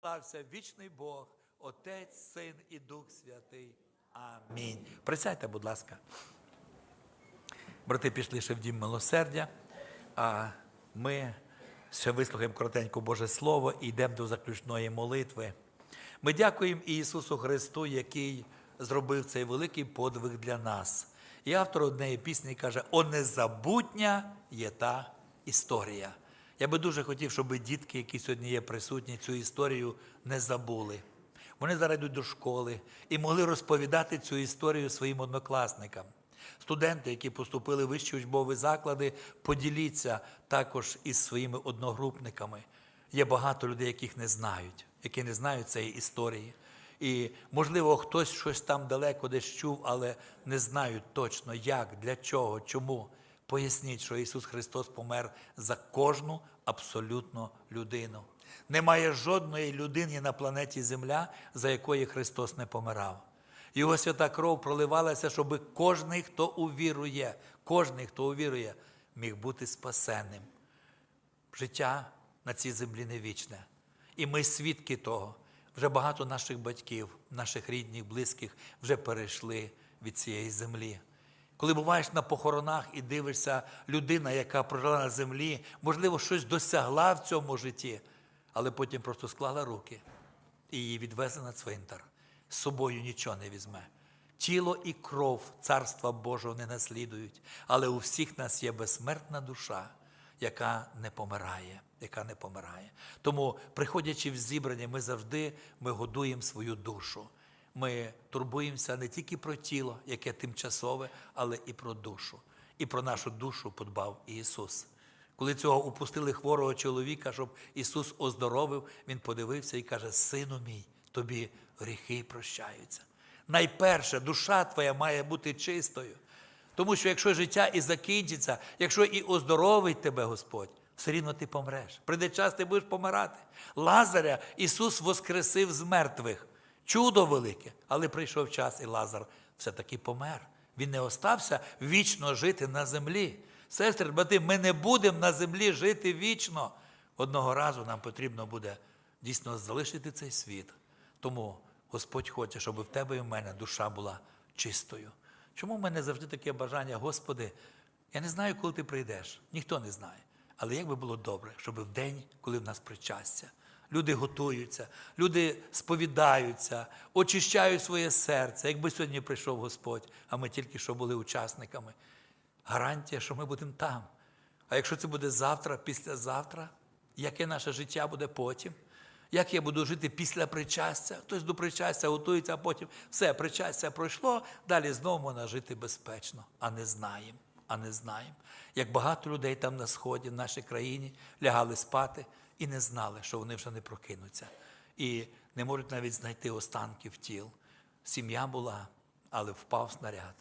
Слався вічний Бог, Отець, Син і Дух Святий. Амінь. Присядьте, будь ласка. Брати пішли ще в дім милосердя, а ми ще вислухаємо коротенько Боже Слово і йдемо до заключної молитви. Ми дякуємо Ісусу Христу, який зробив цей великий подвиг для нас. І автор однієї пісні каже: О, незабутня є та історія. Я би дуже хотів, щоб дітки, які сьогодні є присутні, цю історію не забули. Вони зараз йдуть до школи і могли розповідати цю історію своїм однокласникам. Студенти, які поступили в вищі учбові заклади, поділіться також із своїми одногрупниками. Є багато людей, яких не знають, які не знають цієї історії. І, можливо, хтось щось там далеко десь чув, але не знають точно, як, для чого, чому. Поясніть, що Ісус Христос помер за кожну абсолютно людину. Немає жодної людини на планеті Земля, за якої Христос не помирав. Його свята кров проливалася, щоб кожний, хто увірує, кожний, хто увірує, міг бути спасенним. Життя на цій землі не вічне. І ми свідки того. Вже багато наших батьків, наших рідних, близьких вже перейшли від цієї землі. Коли буваєш на похоронах і дивишся, людина, яка прожила на землі, можливо, щось досягла в цьому житті, але потім просто склала руки і її відвезли на цвинтар. З собою нічого не візьме. Тіло і кров Царства Божого не наслідують, але у всіх нас є безсмертна душа, яка не помирає, яка не помирає. Тому, приходячи в зібрання, ми завжди ми годуємо свою душу. Ми турбуємося не тільки про тіло, яке тимчасове, але і про душу. І про нашу душу подбав Ісус. Коли цього упустили хворого чоловіка, щоб Ісус оздоровив, Він подивився і каже: Сину мій, тобі гріхи прощаються. Найперше, душа твоя має бути чистою. Тому що якщо життя і закінчиться, якщо і оздоровить тебе Господь, все рівно ти помреш. Прийде час, ти будеш помирати. Лазаря Ісус воскресив з мертвих. Чудо велике, але прийшов час, і Лазар все-таки помер. Він не остався вічно жити на землі. Сестри, брати, ми не будемо на землі жити вічно. Одного разу нам потрібно буде дійсно залишити цей світ. Тому Господь хоче, щоб в тебе і в мене душа була чистою. Чому в мене завжди таке бажання, Господи, я не знаю, коли ти прийдеш, ніхто не знає. Але як би було добре, щоб в день, коли в нас причастя, люди готуються, люди сповідаються, очищають своє серце. Якби сьогодні прийшов Господь, а ми тільки що були учасниками. Гарантія, що ми будемо там. А якщо це буде завтра, післязавтра, яке наше життя буде потім? Як я буду жити після причастя? Хтось до причастя готується, а потім все, причастя пройшло, далі знову можна жити безпечно, а не знаємо, а не знаємо. Як багато людей там на сході, в нашій країні, лягали спати і не знали, що вони вже не прокинуться. І не можуть навіть знайти останків тіл. Сім'я була, але впав снаряд.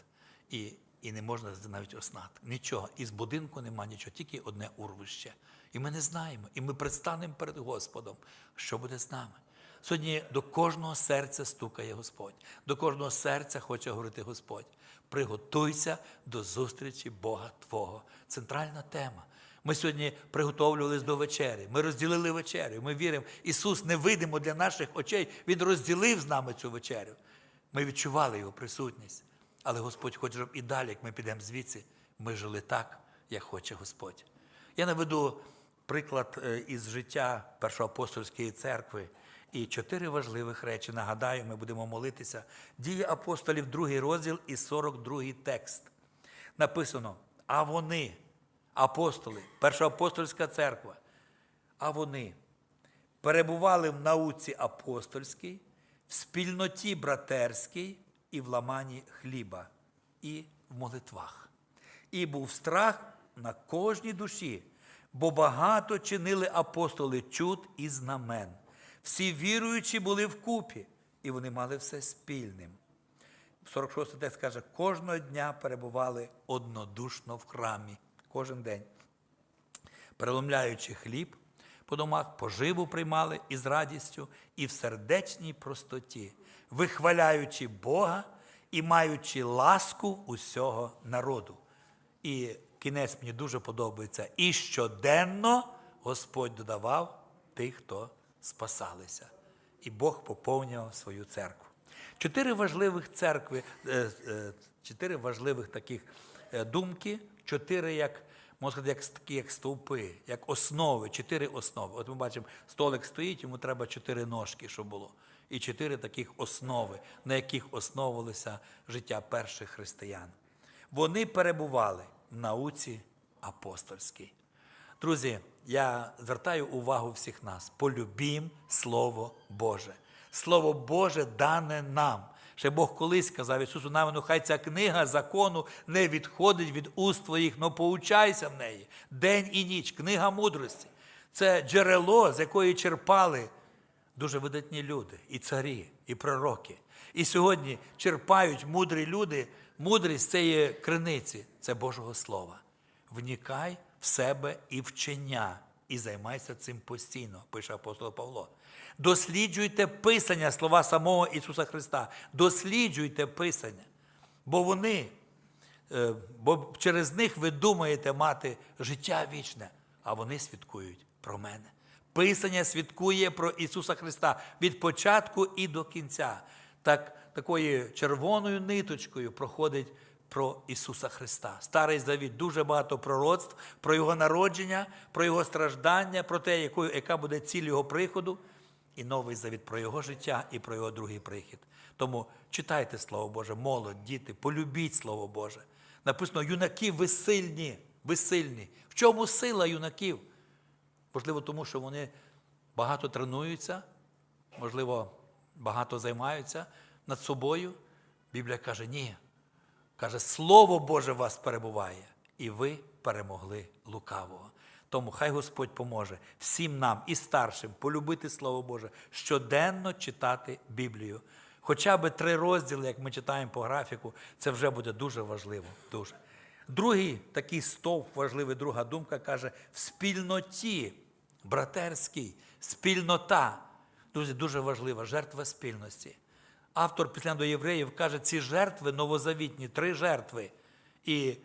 І і не можна навіть оснат. Нічого. Із будинку нема нічого, тільки одне урвище. І ми не знаємо. І ми предстанемо перед Господом, що буде з нами. Сьогодні до кожного серця стукає Господь, до кожного серця хоче говорити Господь. Приготуйся до зустрічі Бога Твого. Центральна тема. Ми сьогодні приготовлювалися до вечері. Ми розділили вечерю. Ми віримо, Ісус невидимо для наших очей. Він розділив з нами цю вечерю. Ми відчували Його присутність. Але Господь хоче, щоб і далі, як ми підемо звідси, ми жили так, як хоче Господь. Я наведу приклад е, із життя Першоапостольської церкви і чотири важливих речі. Нагадаю, ми будемо молитися. Дії апостолів, другий розділ і 42 текст. Написано: а вони, апостоли, першоапостольська церква, а вони перебували в науці апостольській, в спільноті братерській і в ламанні хліба, і в молитвах. І був страх на кожній душі, бо багато чинили апостоли чуд і знамен. Всі віруючі були вкупі, і вони мали все спільним. 46 текст каже, кожного дня перебували однодушно в храмі, кожен день. Переломляючи хліб по домах, поживу приймали із радістю і в сердечній простоті, вихваляючи Бога і маючи ласку усього народу. І кінець мені дуже подобається. І щоденно Господь додавав тих, хто спасалися. і Бог поповнював свою церкву. Чотири важливих церкви, е, е, чотири важливих таких е, думки, чотири як. Можна сказати, як, такі, як стовпи, як основи, чотири основи. От ми бачимо, столик стоїть, йому треба чотири ножки, щоб було. І чотири таких основи, на яких основувалося життя перших християн. Вони перебували в науці апостольській. Друзі, я звертаю увагу всіх нас. Полюбім Слово Боже. Слово Боже дане нам. Ще Бог колись сказав Ісусу Навину, хай ця книга закону не відходить від уст твоїх, но поучайся в неї день і ніч, книга мудрості. Це джерело, з якої черпали дуже видатні люди, і царі, і пророки. І сьогодні черпають мудрі люди, мудрість цієї криниці це Божого Слова. Внікай в себе і вчення, і займайся цим постійно, пише апостол Павло. Досліджуйте Писання, слова самого Ісуса Христа. Досліджуйте Писання, бо вони, е, бо через них ви думаєте мати життя вічне, а вони свідкують про мене. Писання свідкує про Ісуса Христа від початку і до кінця. Так, такою червоною ниточкою проходить про Ісуса Христа. Старий Завіт дуже багато пророцтв про Його народження, про Його страждання, про те, якою, яка буде ціль Його приходу, і новий завіт про Його життя і про Його другий прихід. Тому читайте Слово Боже, молодь, діти, полюбіть Слово Боже. Написано, юнаки ви сильні. В чому сила юнаків? Можливо, тому що вони багато тренуються, можливо, багато займаються над собою. Біблія каже, ні. Каже, Слово Боже в вас перебуває, і ви перемогли лукавого. Тому хай Господь поможе всім нам і старшим полюбити Слово Боже, щоденно читати Біблію. Хоча б три розділи, як ми читаємо по графіку, це вже буде дуже важливо. Дуже. Другий такий стовп важливий, друга думка каже: в спільноті, братерській, спільнота. Друзі, дуже важлива жертва спільності. Автор після до євреїв каже, ці жертви новозавітні, три жертви. І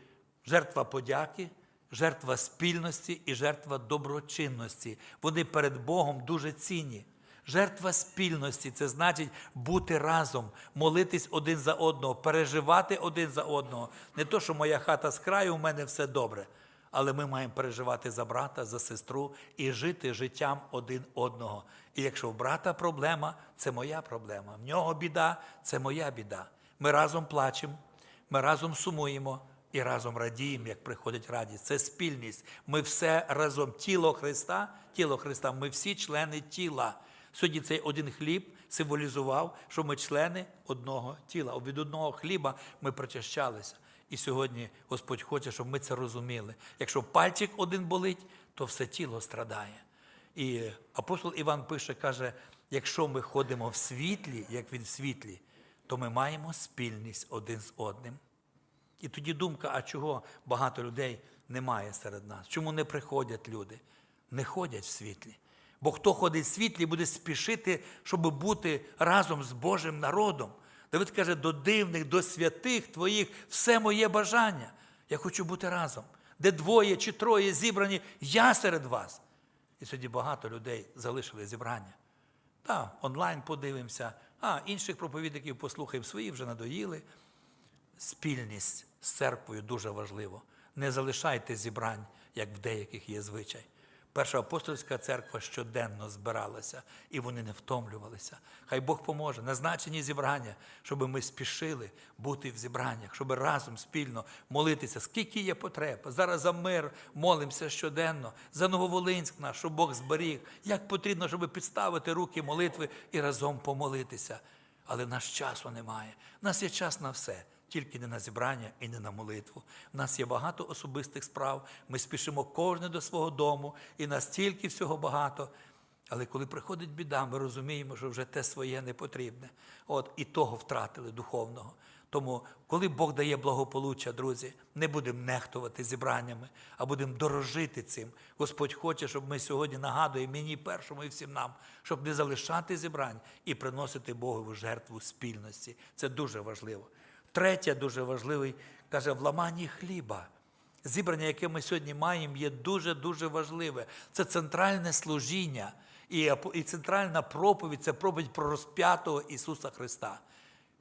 жертва подяки, жертва спільності і жертва доброчинності. Вони перед Богом дуже цінні. Жертва спільності це значить бути разом, молитись один за одного, переживати один за одного. Не то, що моя хата з краю, у мене все добре. Але ми маємо переживати за брата, за сестру і жити життям один одного. І якщо в брата проблема, це моя проблема. В нього біда, це моя біда. Ми разом плачемо, ми разом сумуємо і разом радіємо, як приходить радість. Це спільність. Ми все разом. Тіло Христа, тіло Христа, ми всі члени тіла. Сьогодні цей один хліб символізував, що ми члени одного тіла. Від одного хліба ми причащалися. І сьогодні Господь хоче, щоб ми це розуміли. Якщо пальчик один болить, то все тіло страдає. І апостол Іван пише, каже: якщо ми ходимо в світлі, як він в світлі, то ми маємо спільність один з одним. І тоді думка, а чого багато людей немає серед нас? Чому не приходять люди? Не ходять в світлі. Бо хто ходить в світлі, буде спішити, щоб бути разом з Божим народом. Давид каже, до дивних, до святих твоїх все моє бажання. Я хочу бути разом. Де двоє чи троє зібрані, я серед вас. І сьогодні багато людей залишили зібрання. Та, онлайн подивимося, а інших проповідників послухаємо, свої вже надоїли. Спільність з церквою дуже важливо. Не залишайте зібрань, як в деяких є звичай. Перша апостольська церква щоденно збиралася, і вони не втомлювалися. Хай Бог поможе. Назначені зібрання, щоб ми спішили бути в зібраннях, щоб разом спільно молитися. Скільки є потреб. Зараз за мир молимося щоденно, за Нововолинськ наш, щоб Бог зберіг. Як потрібно, щоб підставити руки молитви і разом помолитися. Але в нас часу немає. У нас є час на все тільки не на зібрання і не на молитву. У нас є багато особистих справ, ми спішимо кожне до свого дому, і настільки всього багато. Але коли приходить біда, ми розуміємо, що вже те своє не потрібне. От і того втратили духовного. Тому, коли Бог дає благополуччя, друзі, не будемо нехтувати зібраннями, а будемо дорожити цим. Господь хоче, щоб ми сьогодні нагадуємо мені першому і всім нам, щоб не залишати зібрань і приносити Богову жертву спільності. Це дуже важливо. Третє, дуже важливий, каже, в ламанні хліба. Зібрання, яке ми сьогодні маємо, є дуже-дуже важливе. Це центральне служіння. І, і центральна проповідь це проповідь про розп'ятого Ісуса Христа.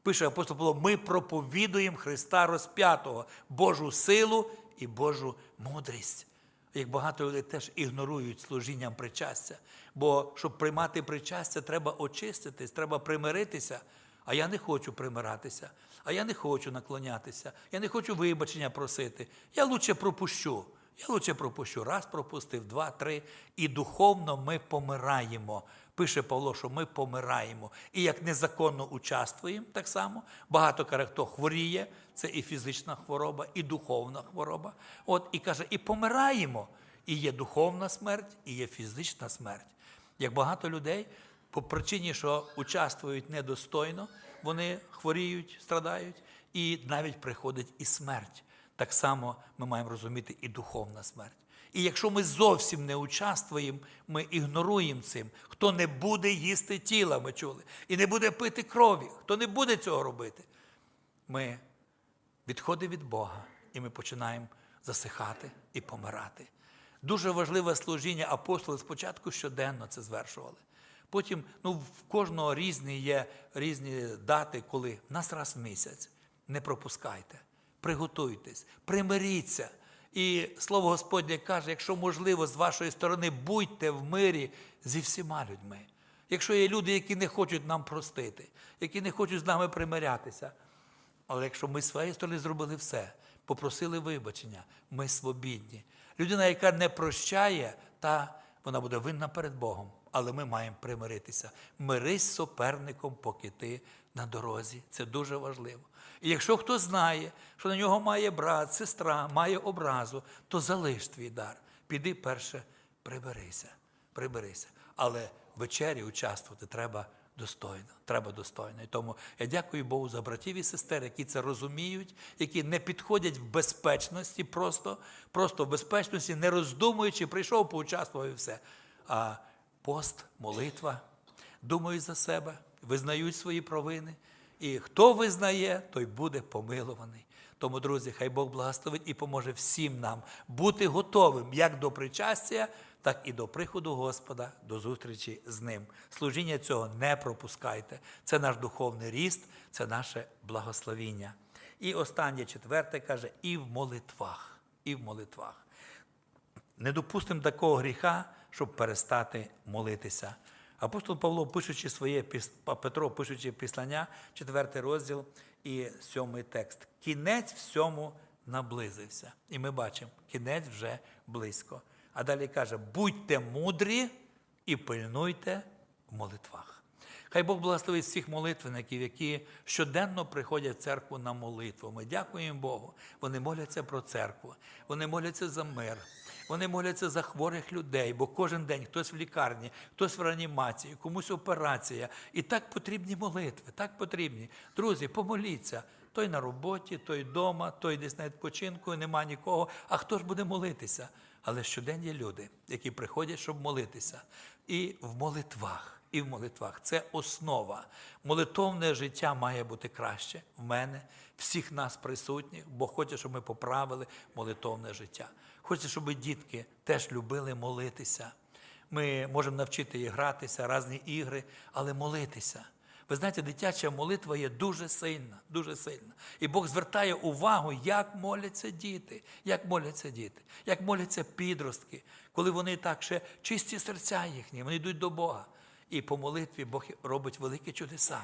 Пише апостол Павло, ми проповідуємо Христа розп'ятого, Божу силу і Божу мудрість. Як багато людей теж ігнорують служінням причастя. Бо щоб приймати причастя, треба очиститись, треба примиритися. А я не хочу примиратися, а я не хочу наклонятися, я не хочу вибачення просити. Я лучше пропущу. Я лучше пропущу. Раз пропустив, два, три. І духовно ми помираємо. Пише Павло, що ми помираємо. І як незаконно участвуємо, так само. Багато каже, хто хворіє, це і фізична хвороба, і духовна хвороба. От і каже, і помираємо. І є духовна смерть, і є фізична смерть. Як багато людей, по причині, що участвують недостойно, вони хворіють, страдають, і навіть приходить і смерть. Так само ми маємо розуміти і духовна смерть. І якщо ми зовсім не участвуємо, ми ігноруємо цим. Хто не буде їсти тіла, ми чули, і не буде пити крові, хто не буде цього робити, ми відходимо від Бога, і ми починаємо засихати і помирати. Дуже важливе служіння апостоли спочатку щоденно це звершували. Потім, ну, в кожного різні є різні дати, коли в нас раз в місяць. Не пропускайте, приготуйтесь, примиріться. І слово Господнє каже, якщо можливо, з вашої сторони будьте в мирі зі всіма людьми. Якщо є люди, які не хочуть нам простити, які не хочуть з нами примирятися, але якщо ми з своєї сторони зробили все, попросили вибачення, ми свобідні. Людина, яка не прощає, та вона буде винна перед Богом. Але ми маємо примиритися. Мирись з суперником, поки ти на дорозі. Це дуже важливо. І якщо хто знає, що на нього має брат, сестра, має образу, то залиш твій дар. Піди перше, приберися, приберися. Але в вечері участвувати треба достойно. Треба достойно. І тому я дякую Богу за братів і сестер, які це розуміють, які не підходять в безпечності, просто, просто в безпечності, не роздумуючи, прийшов, поучаствував і все. А пост, молитва, думають за себе, визнають свої провини. І хто визнає, той буде помилований. Тому, друзі, хай Бог благословить і поможе всім нам бути готовим як до причастя, так і до приходу Господа, до зустрічі з Ним. Служіння цього не пропускайте. Це наш духовний ріст, це наше благословіння. І останнє четверте каже, і в молитвах, і в молитвах. Не допустимо такого гріха, щоб перестати молитися. Апостол Павло, пишучи своє Петро, пишучи післання, 4 розділ і 7 текст. Кінець всьому наблизився. І ми бачимо, кінець вже близько. А далі каже: будьте мудрі і пильнуйте в молитвах. Хай Бог благословить всіх молитвенників, які щоденно приходять в церкву на молитву. Ми дякуємо Богу. Вони моляться про церкву, вони моляться за мир, вони моляться за хворих людей, бо кожен день хтось в лікарні, хтось в реанімації, комусь операція. І так потрібні молитви, так потрібні. Друзі, помоліться. Той на роботі, той вдома, той десь на відпочинку, нема нікого. А хто ж буде молитися? Але щодень є люди, які приходять, щоб молитися. І в молитвах, і в молитвах. Це основа. Молитовне життя має бути краще в мене, всіх нас присутніх, бо хоче, щоб ми поправили молитовне життя. Хоче, щоб дітки теж любили молитися. Ми можемо навчити їх гратися, різні ігри, але молитися. Ви знаєте, дитяча молитва є дуже сильна, дуже сильна. І Бог звертає увагу, як моляться діти, як моляться діти, як моляться підростки, коли вони так ще чисті серця їхні, вони йдуть до Бога. І по молитві Бог робить великі чудеса.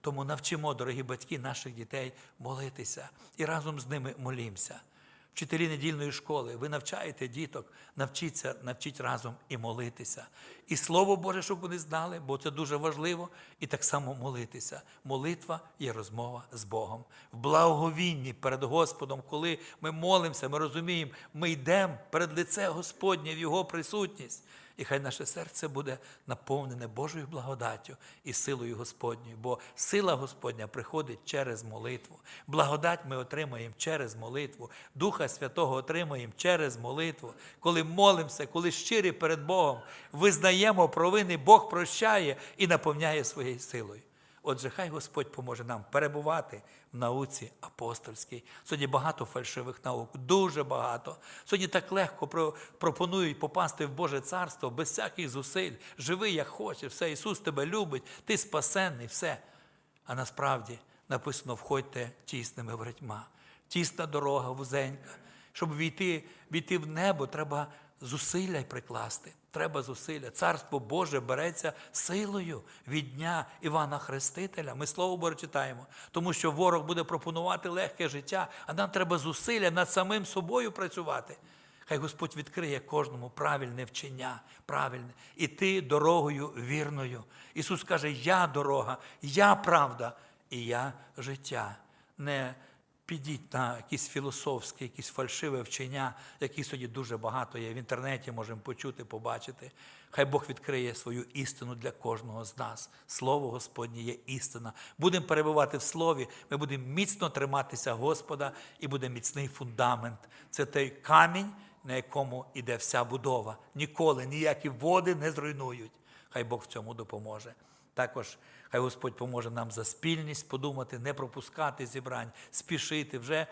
Тому навчимо, дорогі батьки, наших дітей молитися і разом з ними молімося. Вчителі недільної школи, ви навчаєте діток, навчіться, навчіть разом і молитися. І Слово Боже, щоб вони знали, бо це дуже важливо, і так само молитися. Молитва є розмова з Богом. В благоговінні перед Господом, коли ми молимося, ми розуміємо, ми йдемо перед лице Господнє в Його присутність. І хай наше серце буде наповнене Божою благодаттю і силою Господньою, бо сила Господня приходить через молитву. Благодать ми отримаємо через молитву. Духа Святого отримаємо через молитву. Коли молимося, коли щирі перед Богом, визнаємо провини, Бог прощає і наповняє своєю силою. Отже, хай Господь поможе нам перебувати в науці апостольській. Сьогодні багато фальшивих наук, дуже багато. Сьогодні так легко пропонують попасти в Боже царство без всяких зусиль. Живи, як хочеш, все, Ісус тебе любить, ти спасенний, все. А насправді написано: входьте тісними воротьма. Тісна дорога, вузенька. Щоб війти, війти в небо, треба зусилля й прикласти. Треба зусилля. Царство Боже береться силою від дня Івана Хрестителя. Ми слово Боже читаємо, тому що ворог буде пропонувати легке життя, а нам треба зусилля над самим собою працювати. Хай Господь відкриє кожному правильне вчення, правильне, іти дорогою вірною. Ісус каже: Я дорога, я правда і я життя. Не підіть на якісь філософські, якісь фальшиве вчення, які сьогодні дуже багато є в інтернеті, можемо почути, побачити. Хай Бог відкриє свою істину для кожного з нас. Слово Господнє є істина. Будемо перебувати в слові, ми будемо міцно триматися Господа і буде міцний фундамент. Це той камінь, на якому іде вся будова. Ніколи ніякі води не зруйнують. Хай Бог в цьому допоможе. Також хай Господь поможе нам за спільність подумати, не пропускати зібрань, спішити вже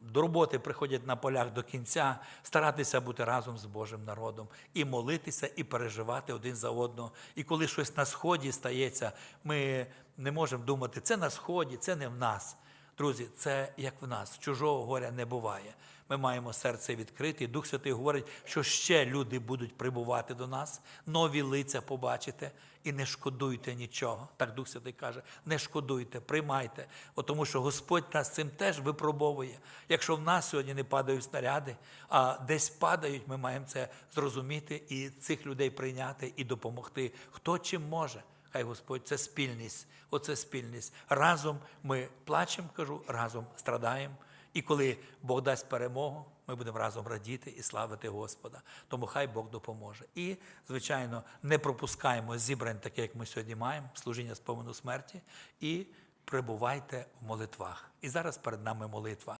до роботи приходять на полях до кінця, старатися бути разом з Божим народом і молитися, і переживати один за одного. І коли щось на сході стається, ми не можемо думати, це на сході, це не в нас. Друзі, це як в нас, чужого горя не буває. Ми маємо серце відкрите, і Дух Святий говорить, що ще люди будуть прибувати до нас, нові лиця побачите, і не шкодуйте нічого. Так Дух Святий каже: не шкодуйте, приймайте. От тому що Господь нас цим теж випробовує. Якщо в нас сьогодні не падають снаряди, а десь падають, ми маємо це зрозуміти і цих людей прийняти і допомогти. Хто чим може. Хай Господь, це спільність, оце спільність. Разом ми плачемо, кажу, разом страдаємо. І коли Бог дасть перемогу, ми будемо разом радіти і славити Господа. Тому хай Бог допоможе. І, звичайно, не пропускаємо зібрань, таке, як ми сьогодні маємо, служіння спомину смерті, і прибувайте в молитвах. І зараз перед нами молитва.